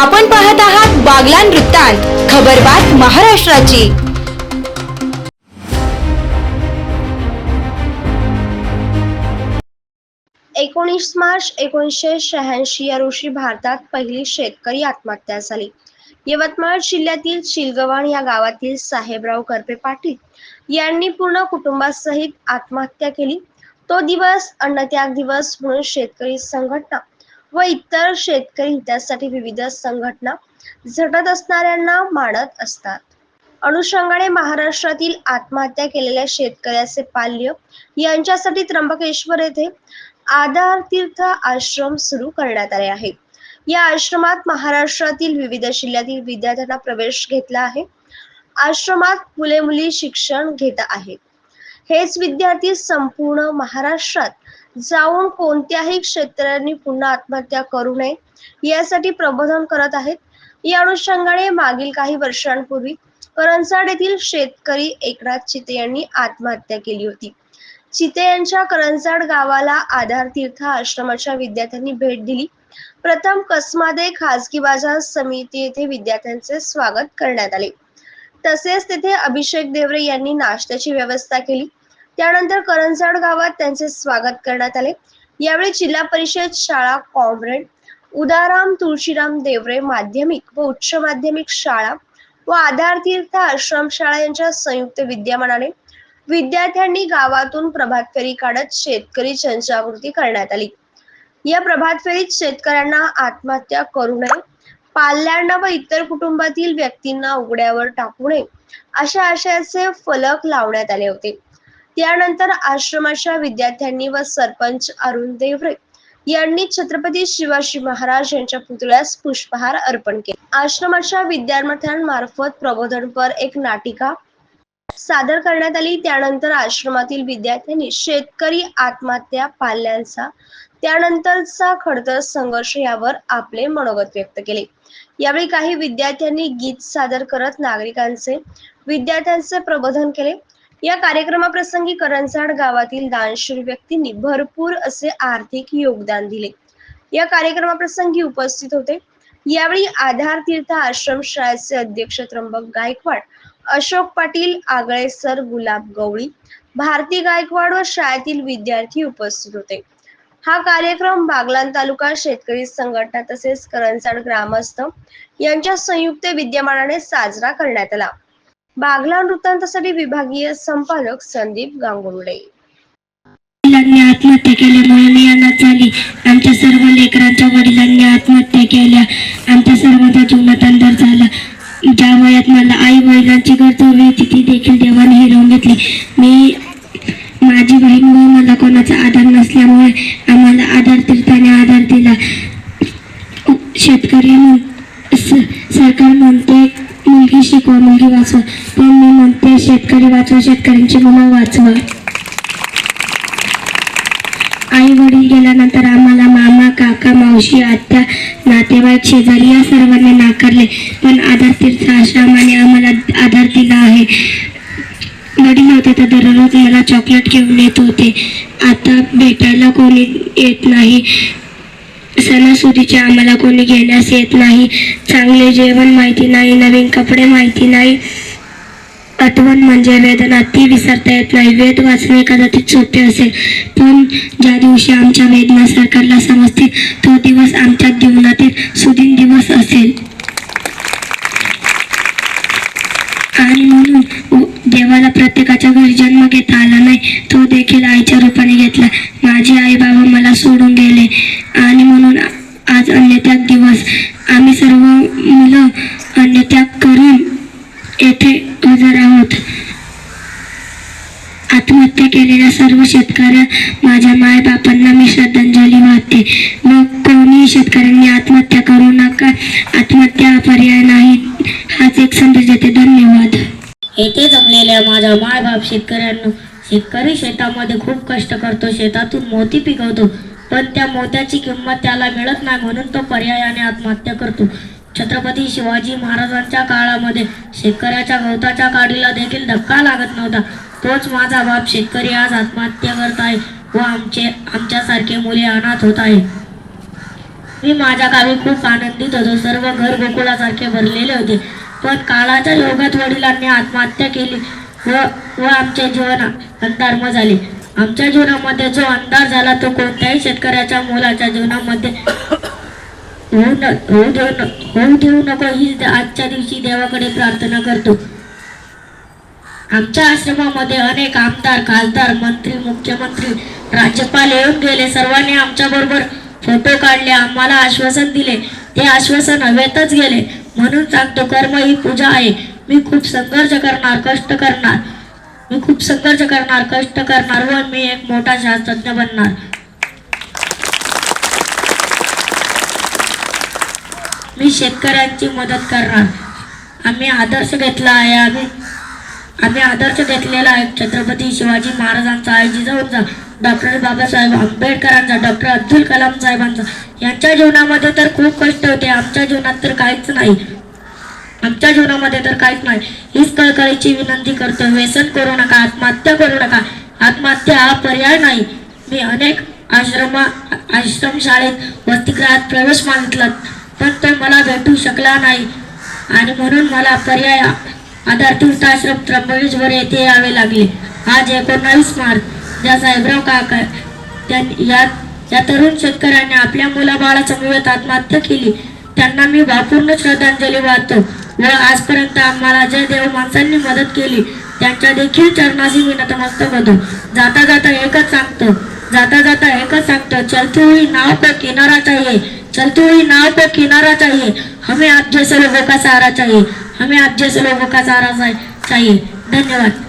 आपण पाहत आहात बागलान वृत्तांत खबरबात महाराष्ट्राची. एकोणीस मार्च एकोणीसशे शहाऐंशी या रोजी भारतात पहिली शेतकरी आत्महत्या झाली. यवतमाळ जिल्ह्यातील शिलगव्हाण या गावातील साहेबराव करपे पाटील यांनी पूर्ण कुटुंबासहित आत्महत्या केली. तो दिवस अन्नत्याग दिवस म्हणून शेतकरी संघटना व इतर शेतकरी हितासाठी विविध संघटना झटत असणाऱ्यांना मानत असतात. अनुषंगाने महाराष्ट्रातील आत्महत्या केलेल्या शेतकऱ्याचे पाल्य यांच्यासाठी त्र्यंबकेश्वर येथे आधार तीर्थ आश्रम सुरू करण्यात आले आहे. या आश्रमात महाराष्ट्रातील विविध जिल्ह्यातील विद्यार्थ्यांना प्रवेश घेतला आहे. आश्रमात मुले मुली शिक्षण घेत आहेत. हेच विद्यार्थी संपूर्ण महाराष्ट्रात जाऊन कोणत्याही क्षेत्रांनी पुन्हा आत्महत्या करू नये यासाठी प्रबोधन करत आहेत. या अनुषंगाने मागील काही वर्षांपूर्वी करंजाड येथील शेतकरी एकनाथ चिते यांनी आत्महत्या केली होती. चिते यांच्या करंजाड गावाला आधार तीर्थ आश्रमाच्या विद्यार्थ्यांनी भेट दिली. प्रथम कसमादे खासगी बाजार समिती येथे विद्यार्थ्यांचे स्वागत करण्यात आले. तसेच तेथे अभिषेक देवरे यांनी नाश्त्याची व्यवस्था केली. त्यानंतर करंजाड गावात त्यांचे स्वागत करण्यात आले. यावेळी जिल्हा परिषद शाळा कॉम्रेड उदाराम तुळशीराम देवरे माध्यमिक व उच्च माध्यमिक शाळा व आधार तीर्थ आश्रम शाळा यांच्या संयुक्त विद्यमानाने विद्यार्थ्यांनी गावातून प्रभात फेरी काढत शेतकरी जनजागृती करण्यात आली. या प्रभात फेरीत शेतकऱ्यांना आत्महत्या करू नये पाल्यांना व इतर कुटुंबातील व्यक्तींना उघड्यावर टाकू नये अशा आशयाचे फलक लावण्यात आले होते. त्यानंतर आश्रमाच्या विद्यार्थ्यांनी व सरपंच अरुण देवरे यांनी छत्रपती शिवाजी महाराज यांच्या पुतळ्यास पुष्पहार अर्पण केले. आश्रमाच्या विद्यार्थ्यांमार्फत प्रबोधनपर एक नाटिका सादर करण्यात आली. त्यानंतर आश्रमातील विद्यार्थ्यांनी शेतकरी आत्महत्या पाल्यांचा त्यानंतरचा खडतर संघर्ष यावर आपले मनोगत व्यक्त केले. यावेळी काही विद्यार्थ्यांनी गीत सादर करत नागरिकांचे विद्यार्थ्यांचे प्रबोधन केले. या कार्यक्रमाप्रसंगी करंजाड गावातील दानशूर व्यक्तींनी भरपूर असे आर्थिक योगदान दिले. या कार्यक्रमाप्रसंगी उपस्थित होते. यावेळी आधार तीर्थ आश्रम शाळेचे अध्यक्ष त्र्यंबक गायकवाड अशोक पाटील आगळे सर गुलाब गवळी भारती गायकवाड व शाळेतील विद्यार्थी उपस्थित होते. हा कार्यक्रम बागलान तालुका शेतकरी संघटना तसेच करंजाड ग्रामस्थ यांच्या संयुक्त विद्यमानाने साजरा करण्यात आला. बागला वृत्तांतासाठी विभागीय संपादक संदीप गांगुर्डे. वडिलांनी आत्महत्या केल्यामुळे मी अनाथ झाली. आमच्या सर्व लेकरांच्या वडिलांनी आत्महत्या केल्या. आमच्या सर्वांचा जीवनात अंधार झाला. ज्या वयात मला आई वडिलांची गरज हवी होती ती देखील देवाने हिरवून घेतली. मी माझी बहीण व मला कोणाचा आधार नसल्यामुळे आम्हाला आधार तीर्थाने आधार दिला. शेतकरी सरकार म्हणते मुलगी शिकवा मुलगी वाचवा. शेतकरी वाचवा शेतकऱ्यांची मुलं वाचवा. आई वडील गेल्यानंतर आम्हाला मामा काका मावशी आत्या नातेवाईक शेजारी या सर्वांनी नाकारले. पण आधार तीर्थ आश्रमाने आम्हाला आधार दिला आहे. वडील होते तर दररोज मला चॉकलेट घेऊन येत होते. आता भेटायला कोणी येत नाही. सणासुदीचे आम्हाला कोणी घेण्यास येत नाही. चांगले जेवण माहिती नाही नवीन कपडे माहिती नाही. आठवण म्हणजे वेदना ती विसरता येत नाही. वेद वाचणे कदाचित सोपे असेल पण ज्या दिवशी आमच्या वेदना सरकारला समजतील तो दिवस आमच्या जीवनातील सुदिन दिवस असेल. आणि म्हणून देवाला प्रत्येकाच्या घरी जन्म घेता आला नाही तो देखील आईच्या रूपाने घेतला. माझे आई बाबा मला सोडून गेले. आणि म्हणून आज अन्यत्याग दिवस आम्ही सर्व मुलं अन्य करून येथे हजर आहोत आत्महत्या केलेल्या सर्व शेतकऱ्या माझ्या माय बापांना मी श्रद्धांजली वाहते. मग कोणी शेतकऱ्यांनी आत्महत्या करू नका. आत्महत्या पर्याय नाही. हाच एक संदेश देते. धन्यवाद. येथे जमलेल्या माझ्या मायबाप शेतकऱ्यांना शेतकरी शेतामध्ये खूप कष्ट करतो शेतातून मोती पिकवतो पण त्या मोत्याची किंमत त्याला मिळत नाही म्हणून तो पर्यायाने आत्महत्या करतो. छत्रपती शिवाजी महाराजांच्या काळामध्ये शेतकऱ्याच्या गवताच्या काडीला देखील धक्का लागत नव्हता. तोच माझा बाप शेतकरी आज आत्महत्या करत आहे व आमचे आमच्यासारखे मुले अनाथ होत आहे मी माझ्या गावी खूप आनंदित होतो. सर्व घर गोकुळासारखे भरलेले होते. पण काळाच्या योगात वडिलांनी आत्महत्या केली व व आमचे जीवन अंधारमय झाले. आमच्या जीवनामध्ये जो अंधार झाला तो कोणत्याही शेतकऱ्याच्या मुलाच्या जीवनामध्ये होऊ न होऊ देऊ न होऊ देऊ नको ही आजच्या दिवशी देवाकडे प्रार्थना करतो. आमच्या आश्रमामध्ये अनेक आमदार खासदार मंत्री मुख्यमंत्री राज्यपाल येऊन गेले. सर्वांनी आमच्या बरोबर फोटो काढले आम्हाला आश्वासन दिले. ते आश्वासन हवेतच गेले. म्हणून सांगतो कर्म ही पूजा आहे. मी खूप संघर्ष करणार कष्ट करणार. मी खूप संघर्ष करणार कष्ट करणार व मी एक मोठा शास्त्रज्ञ बनणार. मी शेतकऱ्यांची मदत करणार. आम्ही आदर्श घेतला आहे आम्ही आम्ही आदर्श घेतलेला आहे. छत्रपती शिवाजी महाराजांचा आई जिजाऊंचा डॉक्टर बाबासाहेब आंबेडकरांचा डॉक्टर अब्दुल कलाम साहेबांचा. यांच्या जीवनामध्ये तर खूप कष्ट होते. आमच्या जीवनात तर काहीच नाही. आमच्या जीवनामध्ये तर काहीच नाही. हीच कळकळीची विनंती करतो व्यसन करू नका. आत्महत्या करू नका. आत्महत्या हा पर्याय नाही. मी अनेक आश्रमा आश्रम शाळेत वसतिगृहात प्रवेश मागितला पण तो मला भेटू शकला नाही. आणि म्हणून मला पर्याय आता तीर्थाश्रम त्र्यंबकेश्वर येथे यावे लागले. आज एकोणावीस मार्च. ज्या साहेबराव काका या या तरुण शेतकऱ्याने आपल्या मुलाबाळाच्या आत्महत्या केली. त्यांना मी भावपूर्ण श्रद्धांजली वाहतो व आजपर्यंत आम्हाला जय देव माणसांनी मदत केली त्यांच्या देखील चरणाशी मी नतमस्तक होतो. जाता जाता एकच सांगतो. जाता जाता एकच सांगतो. चलती हुई नाव को किनारा चाहिए. चलती हुई नाव को किनारा चाहिए. हमें आप जैसे लोगों का सहारा चाहिए. हमें आप जैसे लोगों का सहारा चाहिए धन्यवाद.